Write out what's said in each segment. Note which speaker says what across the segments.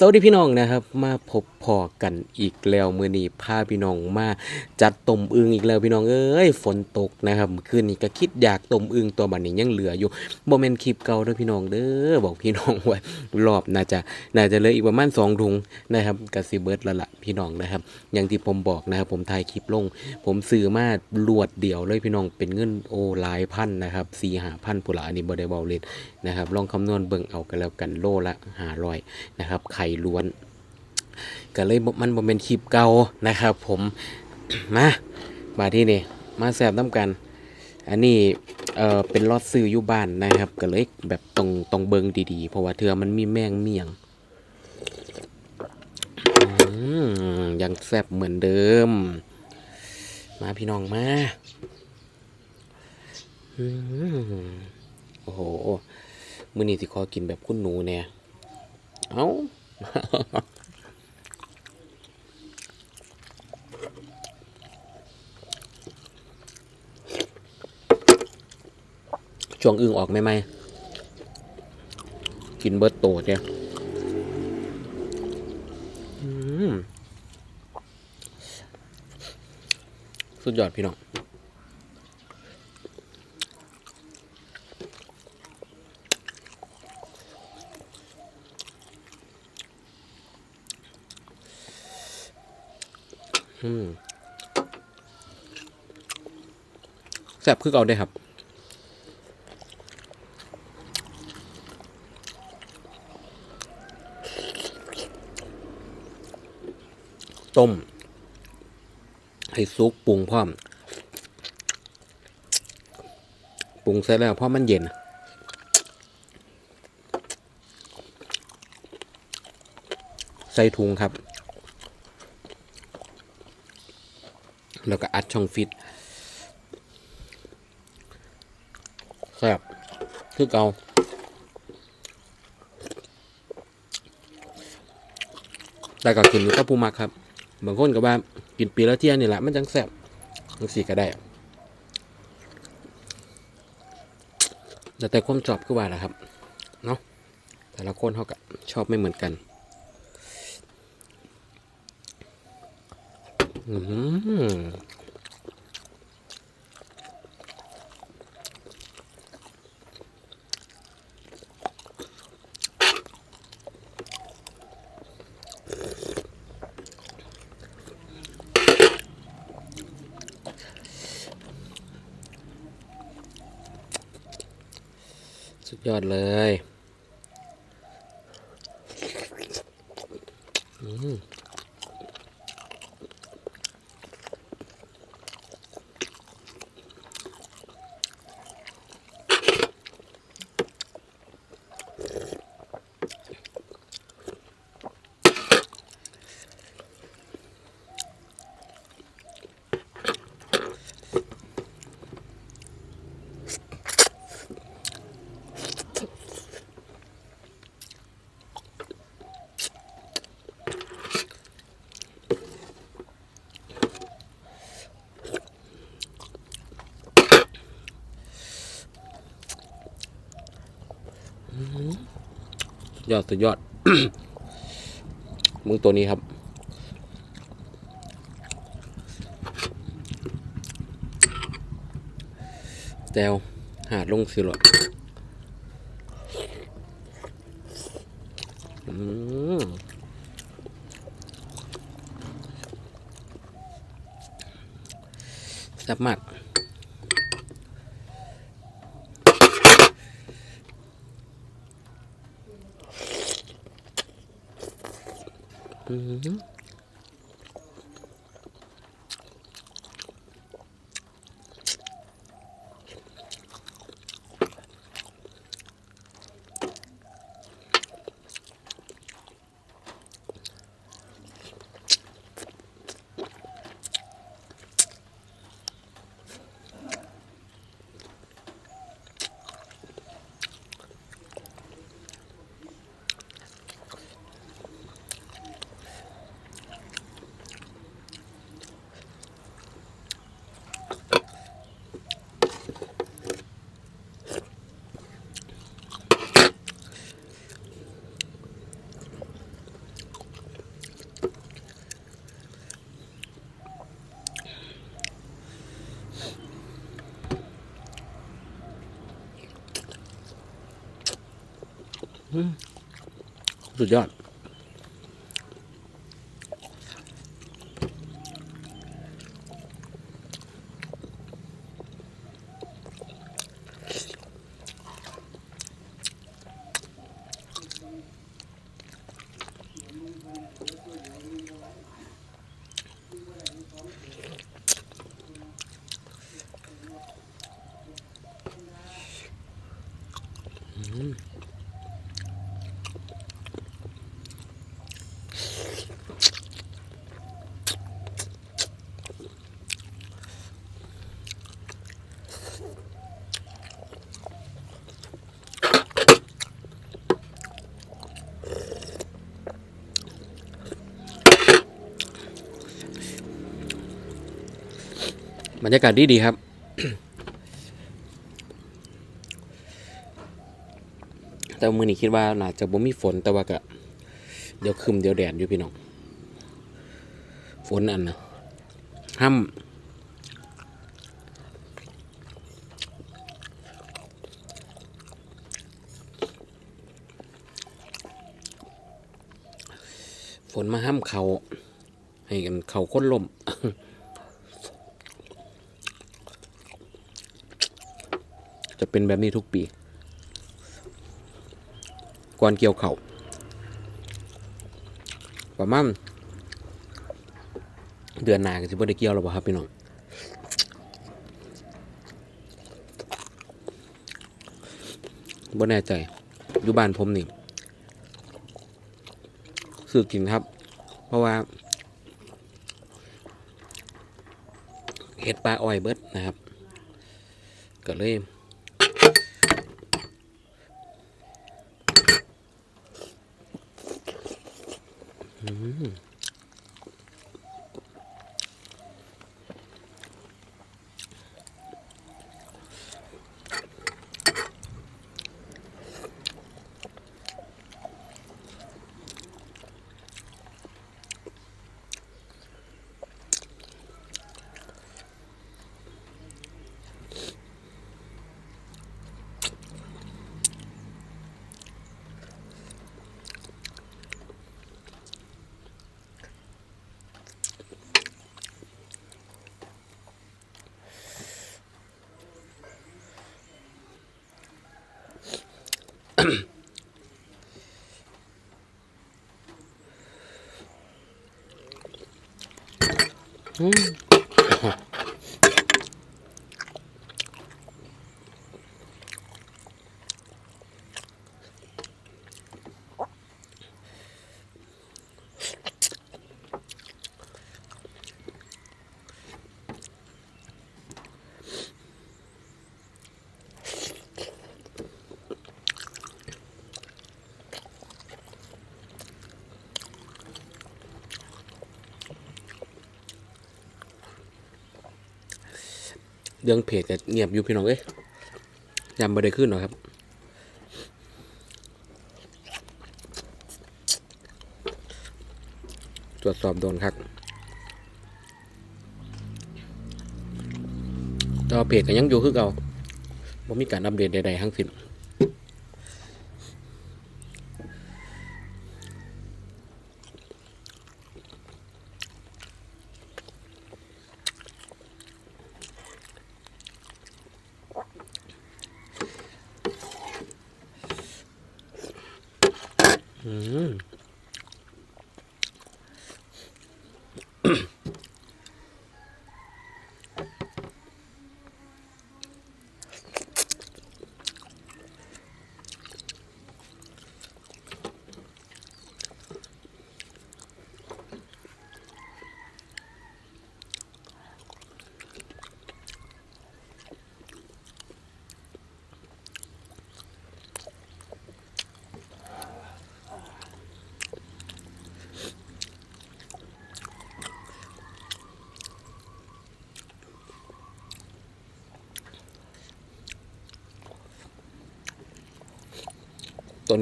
Speaker 1: สวัสดีพี่น้องนะครับ มาพบ อกันอีกแล้วมือนี้พาพี่น้องมาจัดต้มอึงอีกแล้วพี่น้องเอ้ยฝนตกนะครับคืนนี้ก็คิดอยากต้มอึงตัวบัดนี้ยังเหลืออยู่โมเมนคลิปเก่าเด้วยพี่น้องเด้อบอกพี่น้องไว้รอบน่าจะน่าจะเหลืออีกประมาณสองถุงนะครับกสิเบิร์ดและละพี่น้องนะครับ อย่างที่ผมบอกนะครับผมถ่ายคลิปลง ผมซื้อมาลวดเดียวเลยพี่น้องเป็นเงินโอหลายพันนะครับสี่หาพันปุระอันนี้บ่ได้เบาเล่นนะครับลองคำนวณเบิ่งเอากันแล้วกันโลละห้าร้อยนะครับไข่ล้วน ก็เลยมันบ่เป็นคลิปเก่านะครับ ผมมามาที่นี่มาแซบน้ำกัน อันนี้เอ่อเป็นรอดซื้ออยู่บ้านนะครับก็เลยแบบต้องต้องเบิงดีๆ เพราะว่าเธอมันมีแมงเมี่ยงยังแซบเหมือนเดิม มาพี่น้องมาโอ้โห มือนี้สิขอกินแบบคุณหนูเนี่ย เอ้า ช่วงอึ่งออกไหมไหมกินเบิร์ตโตเนี่ยสุดยอดพี่น้องแซ่บคือเอาได้ครับ ต้ม ให้ซุกปรุงพร้อม ปรุงเสร็จแล้วเพราะมันเย็น ใส่ถุงครับ แล้วก็อัดช่องฟิตแซ่บคือเกาแต่ก็กินอยู่กับปูมักครับ บางคนก็ว่ากินปีละเที่ยนี่แหละมันจังแซ่บจังสีก็ได้แต่แต่ความชอบก็ว่าแหละครับเนาะแต่ละคนเขาก็ชอบไม่เหมือนกันอืม สุดยอดเลยอืม ยอดสุดยอดมึงตัวนี้ครับแจวหาดลงสิหรออืมแซ่บมาก อืม 嗯，是这样 รรยากาศดีดีครับ แต่มือนี้คิดว่าน่าจะบ่มีฝนแต่ว่าก็เดี๋ยวคืมเดี๋ยวแดดอยู่พี่น้อง ฝนอันนะห้ามฝนมาห้ามเขาให้กันเขาค้นลม จะเป็นแบบนี้ทุกปี ก่อนเกี่ยวเขาวประมาณเดือนหน้าก็จะบ่ได้เกี่ยวแล้วครับพี่น้องบ่แน่ใจอยู่บ้านผมนี่ซื้อกินครับ เพราะว่าเห็ดปลาอ้อยเบิดนะครับ ก็เลย 嗯。うん。 เรื่องเพจก็เงียบอยู่พี่น้องเอ้ยยำบ่ได้ขึ้นหรอกครับตรวจสอบโดนครับต่อเพจก็ยังอยู่คือเก่าบ่มีการอัปเดตใดๆทั้งสิ้น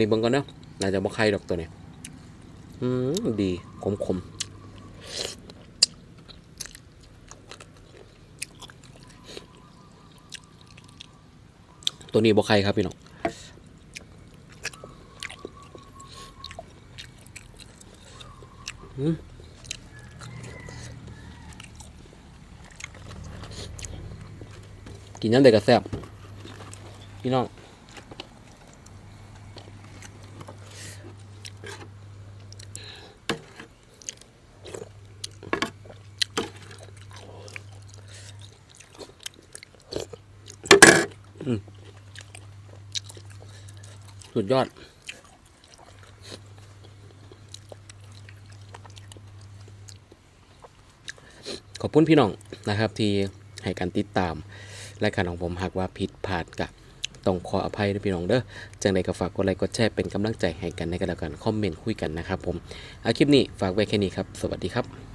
Speaker 1: นี้เบิ่งก่อนเนาะน่าจะบ่ไข่ดอกตัวนี้อืมดีขมขมตัวนี้บ่ไข่ครับพี่น้องอืมกินน้ำเด็กกระแซบพี่น้อง สุดยอด ขอบคุณพี่น้องนะครับ ที่ให้การติดตามรายการของผมหากว่าผิดพลาดกะต้องขออภัยด้วยพี่น้องเด้อจังใดก็ฝากกดไลค์กดแชร์เป็นกำลังใจให้กันในกันแล้วกันคอมเมนต์คุยกันนะครับผมเอาคลิปนี้ฝากไว้แค่นี้ครับ สวัสดีครับ